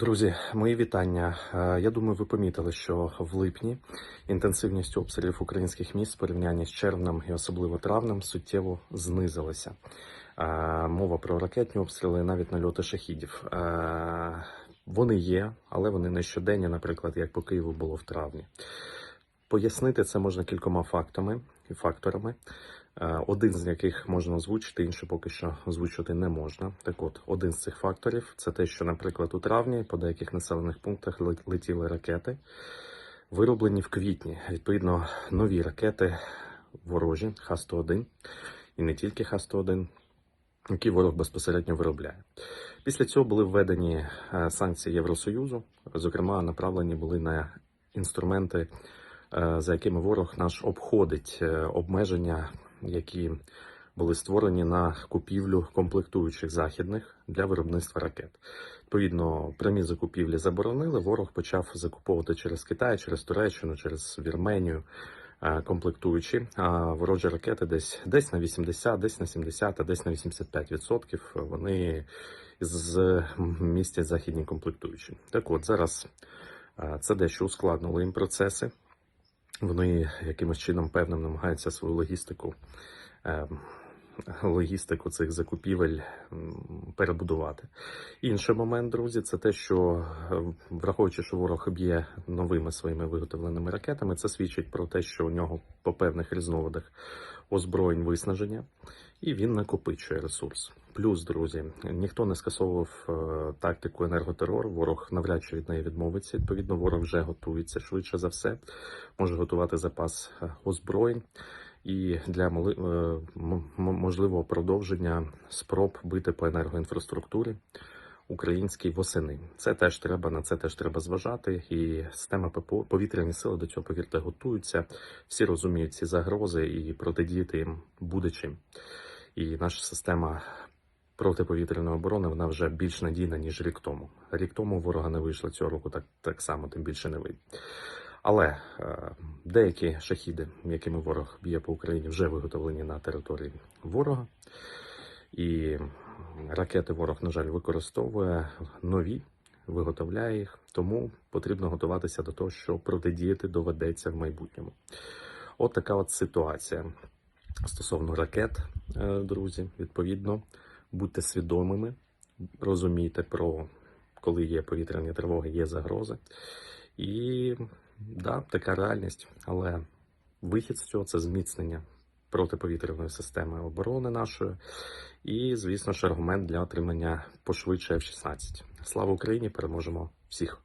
Друзі, мої вітання. Е, Я думаю, ви помітили, що в липні інтенсивність обстрілів українських міст в порівнянні з червнем і особливо травнем суттєво знизилася. Е, Мова про ракетні обстріли, навіть нальоти шахідів. Е, Вони є, але вони не щоденні, наприклад, як по Києву було в травні. Пояснити це можна кількома фактами і факторами. Е, Один з яких можна озвучити, інший поки що озвучувати не можна. Так от, один з цих факторів це те, що, наприклад, у травні по деяких населених пунктах летіли ракети, вироблені в квітні. Відповідно, нові ракети ворожі Х-101 і не тільки Х-101, які ворог безпосередньо виробляє. Після цього були введені е, санкції Євросоюзу, зокрема, направлені були на інструменти, е, за якими ворог наш обходить обмеження, які були створені на купівлю комплектуючих західних для виробництва ракет. Відповідно, прямі закупівлі заборонили. Ворог почав закуповувати через Китай, через Туреччину, через Вірменію е, комплектуючі. А ворожі ракети десь десь на 80, десь на 70, а десь на 85 відсотків вони з містять західні комплектуючі. Так от зараз е, це дещо ускладнило їм процеси. Вони якимось чином певним намагаються свою логістику, е, логістику цих закупівель перебудувати. Інший момент, друзі, це те, що е, враховуючи, що ворог б'є новими своїми виготовленими ракетами, це свідчить про те, що у нього по певних різновидах озброєнь виснаження, і він накопичує ресурс. Плюс, друзі, ніхто не скасовував е, тактику енерготерор. Ворог навряд чи від неї відмовиться. Відповідно, ворог вже готується швидше за все, може готувати запас е, озброєнь і для е, можливого продовження спроб бити по енергоінфраструктурі українській восени. Це теж треба на це теж треба зважати. І система ППО повітряні сили до цього повірте готуються. Всі розуміють ці загрози і протидіяти їм буде. І наша система протиповітряної оборони вона вже більш надійна ніж рік тому. Рік тому ворога не вийшло цього року, так так само тим більше не вийде. Але е, деякі шахіди, якими ворог б'є по Україні, вже виготовлені на території ворога. І ракети ворог, на жаль, використовує нові, виготовляє їх. Тому потрібно готуватися до того, що протидіяти доведеться в майбутньому. От така от ситуація стосовно ракет, е, друзі. Відповідно, будьте свідомими, розумійте про коли є повітряні тривоги, є загрози. І да, така реальність, але вихід з цього це зміцнення протиповітряної системи оборони нашої, і, звісно ж, аргумент для отримання пошвидше F-16. Слава Україні! Переможемо всіх!